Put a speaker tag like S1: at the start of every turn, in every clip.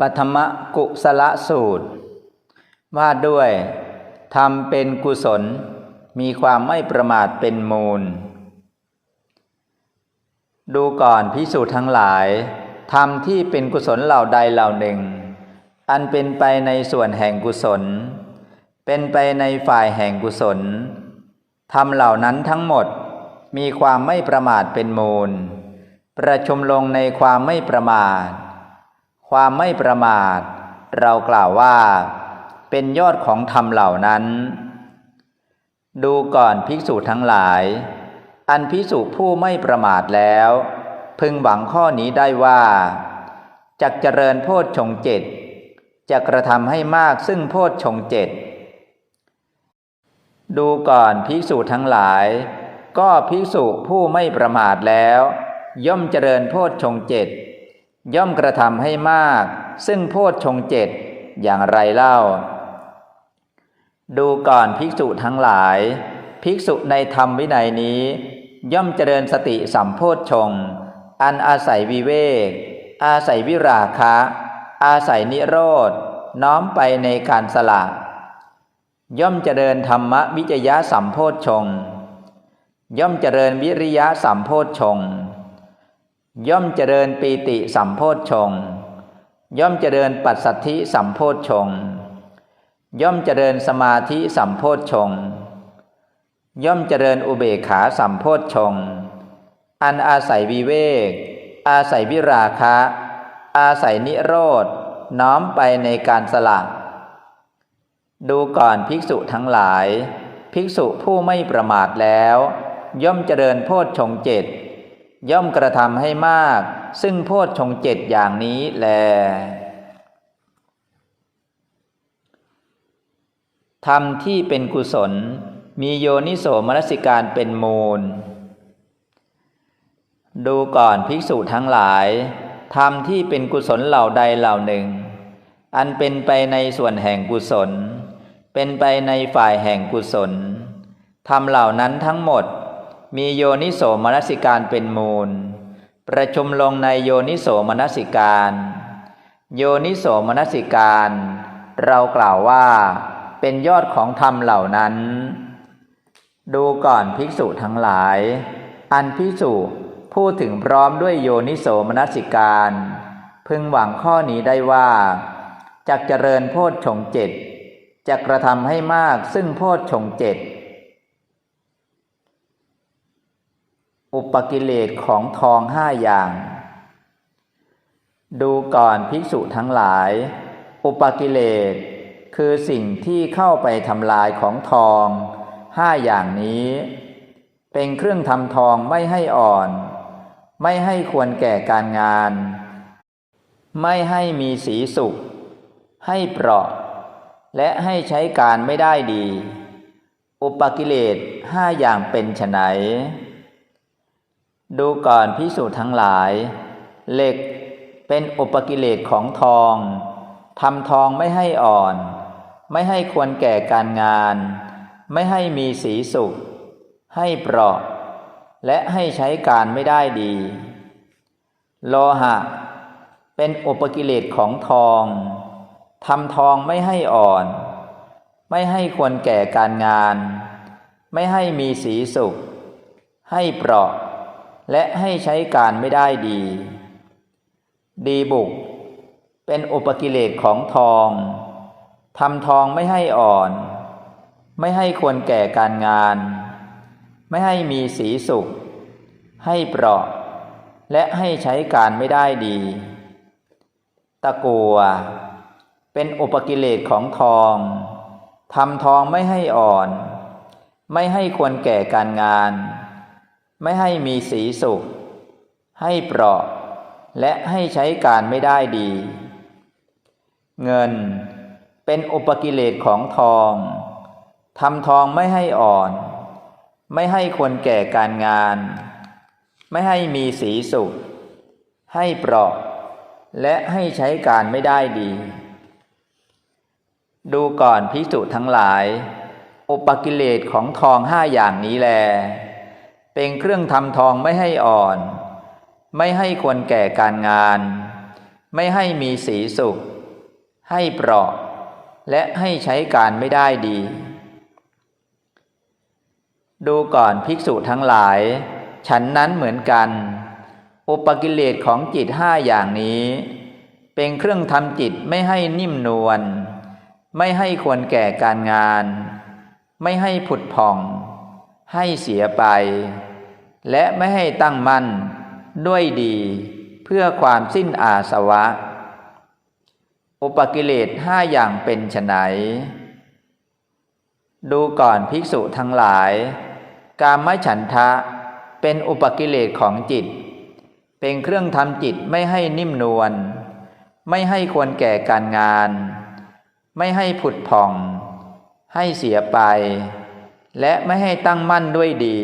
S1: ปฐมกุศลสูตร ว่าด้วยทำเป็นกุศล มีความไม่ประมาทเป็นมูล ดูก่อนพิสูจน์ทั้งหลายทำที่เป็นกุศลเหล่าใดเหล่าหนึ่ง อันเป็นไปในส่วนแห่งกุศล เป็นไปในฝ่ายแห่งกุศลทำเหล่านั้นทั้งหมดมีความไม่ประมาทเป็นมูล ประชุมลงในความไม่ประมาท ความไม่ประมาท เรากล่าวว่า เป็นยอดของธรรมเหล่านั้น ดูก่อนภิกษุทั้งหลาย อันภิกษุผู้ไม่ประมาทแล้ว พึงหวังข้อนี้ได้ว่าจักเจริญโพชฌงเจ็ดจะกระทำให้มากซึ่งโพชฌงเจ็ดดูก่อนภิกษุทั้งหลาย ก็ภิกษุผู้ไม่ประมาทแล้ว ย่อมเจริญโพชฌงเจ็ด ย่อมกระทำให้มาก ซึ่งโพชฌงเจ็ดอย่างไรเล่า ดูก่อนภิกษุทั้งหลาย ภิกษุในธรรมวินัยนี้ ย่อมเจริญสติสัมโพชฌงอันอาศัยวิเวก อาศัยวิราคะ อาศัยนิโรธน้อมไปในการสละ ย่อมเจริญธรรมวิจยะสัมโพชฌงย่อมเจริญวิริยะสัมโพชฌง ย่อมเจริญปีติสัมโพชฌงย่อมเจริญปัสสัทธิสัมโพชฌงย่อมเจริญสมาธิสัมโพชฌงย่อมเจริญอุเบกขาสัมโพชฌงอันอาศัยวิเวก อาศัยวิราคะ อาศัยนิโรธน้อมไปในการสละดูก่อนภิกษุทั้งหลาย ภิกษุผู้ไม่ประมาทแล้ว ย่อมเจริญโพชฌงเจ็ด ย่อมกระทำให้มาก ซึ่งโพชฌงเจ็ดอย่างนี้แล ธรรมที่เป็นกุศล มีโยนิโสมนสิการเป็นมูล ดูก่อนภิกษุทั้งหลาย ธรรมที่เป็นกุศลเหล่าใดเหล่าหนึ่ง อันเป็นไปในส่วนแห่งกุศล เป็นไปในฝ่ายแห่งกุศล ธรรมเหล่านั้นทั้งหมด มีโยนิโสมนสิการเป็นมูล ประชุมลงในโยนิโสมนสิการ โยนิโสมนสิการ เรากล่าวว่าเป็นยอดของธรรมเหล่านั้น ดูก่อนภิกษุทั้งหลาย อันภิกษุพูดถึงพร้อมด้วยโยนิโสมนสิการ พึงหวังข้อนี้ได้ว่าจักเจริญโพชฌงเจ็ดจะกระทำให้มากซึ่งโพชฌงเจ็ด อุปกิเลสของทองห้าอย่าง ดูก่อนภิกษุทั้งหลาย อุปกิเลสคือสิ่งที่เข้าไปทำลายของทองห้าอย่างนี้ เป็นเครื่องทำทองไม่ให้อ่อน ไม่ให้ควรแก่การงาน ไม่ให้มีสีสุข ให้เปราะ และให้ใช้การไม่ได้ดี อุปกิเลสห้าอย่างเป็นไฉน ดูก่อนพิสูจน์ทั้งหลาย เหล็กเป็นอุปกิเลสของทองทำทองไม่ให้อ่อน ไม่ให้ควรแก่การงาน ไม่ให้มีสีสุข ให้เปราะ และให้ใช้การไม่ได้ดี โลหะ เป็นอุปกิเลสของทองทำทองไม่ให้อ่อน ไม่ให้ควรแก่การงาน ไม่ให้มีสีสุข ให้เปราะ และให้ใช้การไม่ได้ดี ดีบุก เป็นอุปกิเลสของทองทำทองไม่ให้อ่อน ไม่ให้ควรแก่การงาน ไม่ให้มีสีสุข ให้เปราะ และให้ใช้การไม่ได้ดี ตะกัว เป็นอุปกิเลสของทองทำทองไม่ให้อ่อน ไม่ให้ควรแก่การงาน ไม่ให้มีสีสุขให้เปราะ และให้ใช้การไม่ได้ดี เงินเป็นอุปกิเลสของทองทำทองไม่ให้อ่อน ไม่ให้ควรแก่การงาน ไม่ให้มีสีสุข ให้เปราะ และให้ใช้การไม่ได้ดี ดูก่อนพิสุทั้งหลาย อุปกิเลสของทองห้าอย่างนี้แล เป็นเครื่องทำทองไม่ให้อ่อน ไม่ให้ควรแก่การงาน ไม่ให้มีสีสุข ให้เปราะ และให้ใช้การไม่ได้ดี ดูก่อนภิกษุทั้งหลาย ฉันนั้นเหมือนกัน อุปกิเลสของจิตห้าอย่างนี้ เป็นเครื่องทำจิตไม่ให้นิ่มนวล ไม่ให้ควรแก่การงาน ไม่ให้ผุดผ่อง ให้เสียไป และไม่ให้ตั้งมั่นด้วยดีเพื่อความสิ้นอาสวะ อุปกิเลสห้าอย่างเป็นไฉนดูก่อนภิกษุทั้งหลาย กามฉันทะเป็นอุปกิเลสของจิต เป็นเครื่องทำจิตไม่ให้นิ่มนวล ไม่ให้ควรแก่การงาน ไม่ให้ผุดผ่อง ให้เสียไป และไม่ให้ตั้งมั่นด้วยดี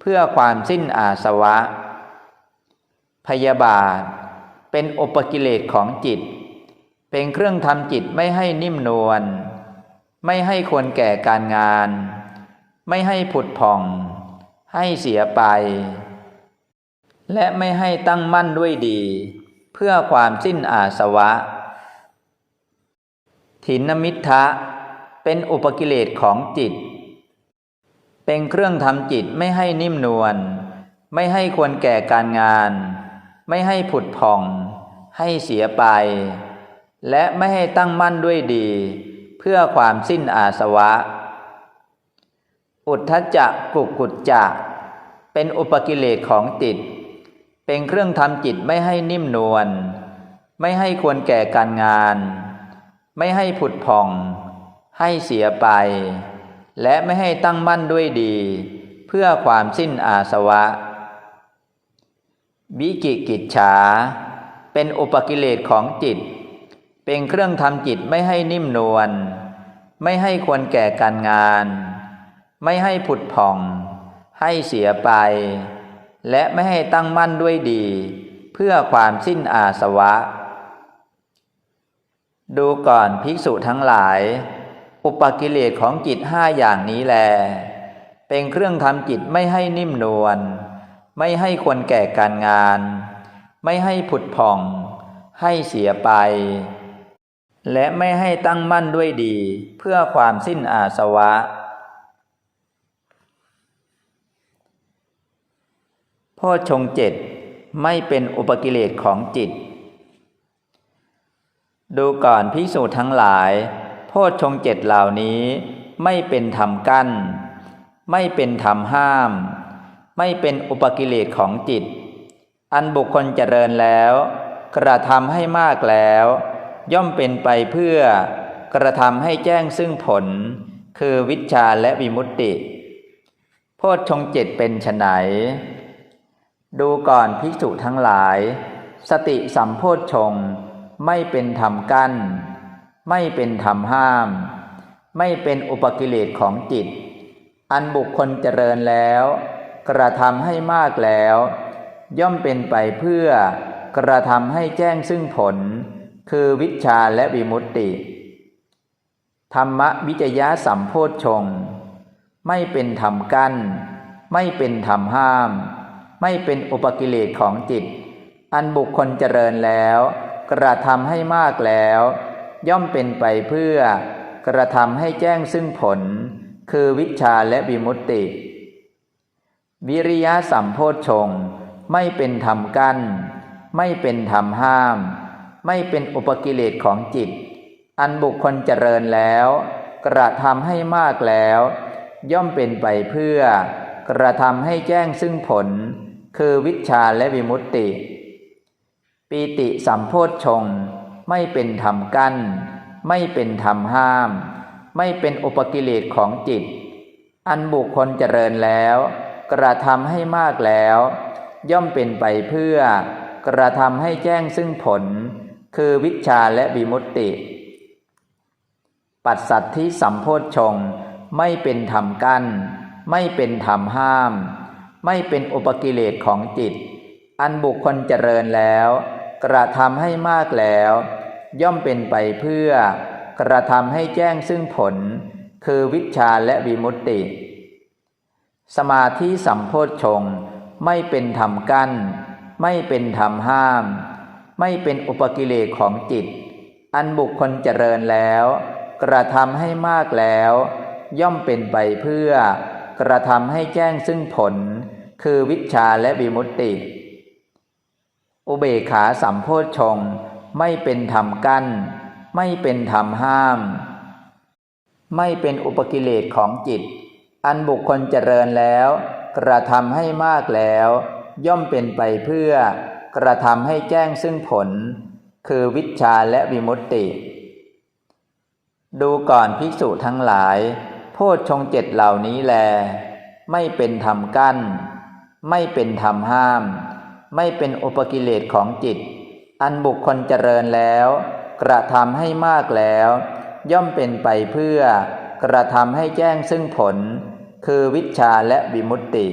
S1: เพื่อความสิ้นอาสวะ พยาบาท เป็นอุปกิเลสของจิต เป็นเครื่องทำจิตไม่ให้นิ่มนวล ไม่ให้ควรแก่การงาน ไม่ให้ผุดผ่อง ให้เสียไป และไม่ให้ตั้งมั่นด้วยดี เพื่อความสิ้นอาสวะ ถินมิทะเป็นอุปกิเลสของจิต เป็นเครื่องทำจิตไม่ให้นิ่มนวล ไม่ให้ควรแก่การงาน ไม่ให้ผุดผ่อง ให้เสียไป และไม่ให้ตั้งมั่นด้วยดี เพื่อความสิ้นอาสวะ อุทธจักกุกุจจะเป็นอุปกิเลสของจิต เป็นเครื่องทำจิตไม่ให้นิ่มนวล ไม่ให้ควรแก่การงาน ไม่ให้ผุดผ่อง ให้เสียไป และไม่ให้ตั้งมั่นด้วยดี เพื่อความสิ้นอาสวะ วิกิกิจฉา เป็นอุปกิเลสของจิต เป็นเครื่องทำจิตไม่ให้นิ่มนวล ไม่ให้ควรแก่การงาน ไม่ให้ผุดผ่อง ให้เสียไป และไม่ให้ตั้งมั่นด้วยดี เพื่อความสิ้นอาสวะ ดูก่อนภิกษุทั้งหลาย อุปกิเลสของจิตห้าอย่างนี้แล เป็นเครื่องทำจิตไม่ให้นิ่มนวล ไม่ให้ควรแก่การงาน ไม่ให้ผุดผ่อง ให้เสียไป และไม่ให้ตั้งมั่นด้วยดีเพื่อความสิ้นอาสวะ โพชงเจ็ดไม่เป็นอุปกิเลสของจิต ดูก่อนภิกษุทั้งหลาย พชฌงเจ็ดเหล่านี้ ไม่เป็นธรรมกั้น ไม่เป็นธรรมห้าม ไม่เป็นอุปกิเลสของจิต อันบุคคลเจริญแล้ว กระทำให้มากแล้ว ย่อมเป็นไปเพื่อกระทำให้แจ้งซึ่งผล คือวิชาและวิมุตติโพชฌงเจ็ดเป็นไฉนดูก่อนภิกษุทั้งหลาย สติสัมโพชฌงไม่เป็นธรรมกั้น ไม่เป็นธรรมห้าม ไม่เป็นอุปกิเลสของจิต อันบุคคลเจริญแล้ว กระทำให้มากแล้ว ย่อมเป็นไปเพื่อกระทำให้แจ้งซึ่งผล คือวิชาและวิมุตติ ธรรมวิจยะสัมโพธชง ไม่เป็นธรรมกั้น ไม่เป็นธรรมห้าม ไม่เป็นอุปกิเลสของจิต อันบุคคลเจริญแล้ว กระทำให้มากแล้ว ย่อมเป็นไปเพื่อกระทำให้แจ้งซึ่งผล คือวิชาและวิมุตติ วิริยะสัมโพชฌงไม่เป็นธรรมกั้น ไม่เป็นธรรมห้าม ไม่เป็นอุปกิเลสของจิต อันบุคคลเจริญแล้ว กระทำให้มากแล้ว ย่อมเป็นไปเพื่อกระทำให้แจ้งซึ่งผล คือวิชาและวิมุตติ ปีติสัมโพชฌงค์ ไม่เป็นธรรมกั้น ไม่เป็นธรรมห้าม ไม่เป็นอุปกิเลสของจิต อันบุคคลเจริญแล้ว กระทำให้มากแล้ว ย่อมเป็นไปเพื่อ กระทำให้แจ้งซึ่งผล คือวิชาและวิมุตติ ปัสสัตที่สัมโพธชงไม่เป็นธรรมกั้น ไม่เป็นธรรมห้าม ไม่เป็นอุปกิเลสของจิต อันบุคคลเจริญแล้ว กระทำให้มากแล้ว ย่อมเป็นไปเพื่อ กระทำให้แจ้งซึ่งผล คือวิชาและวิมุตติ สมาธิสัมโพชฌงไม่เป็นธรรมกั้น ไม่เป็นธรรมห้าม ไม่เป็นอุปกิเลสของจิต อันบุคคลเจริญแล้ว กระทำให้มากแล้ว ย่อมเป็นไปเพื่อ กระทำให้แจ้งซึ่งผล คือวิชาและวิมุตติ อุเบกขาสัมโพชฌงไม่เป็นธรรมกั้น ไม่เป็นธรรมห้าม ไม่เป็นอุปกิเลสของจิต อันบุคคลเจริญแล้ว กระทำให้มากแล้ว ย่อมเป็นไปเพื่อกระทำให้แจ้งซึ่งผล คือวิชาและวิมุตติ ดูก่อนภิกษุทั้งหลาย โพชฌงเจ็ดเหล่านี้แล ไม่เป็นธรรมกั้น ไม่เป็นธรรมห้าม ไม่เป็นอุปกิเลสของจิต อันบุคคลเจริญแล้ว กระทำให้มากแล้ว ย่อมเป็นไปเพื่อกระทำให้แจ้งซึ่งผล คือวิชาและวิมุตติ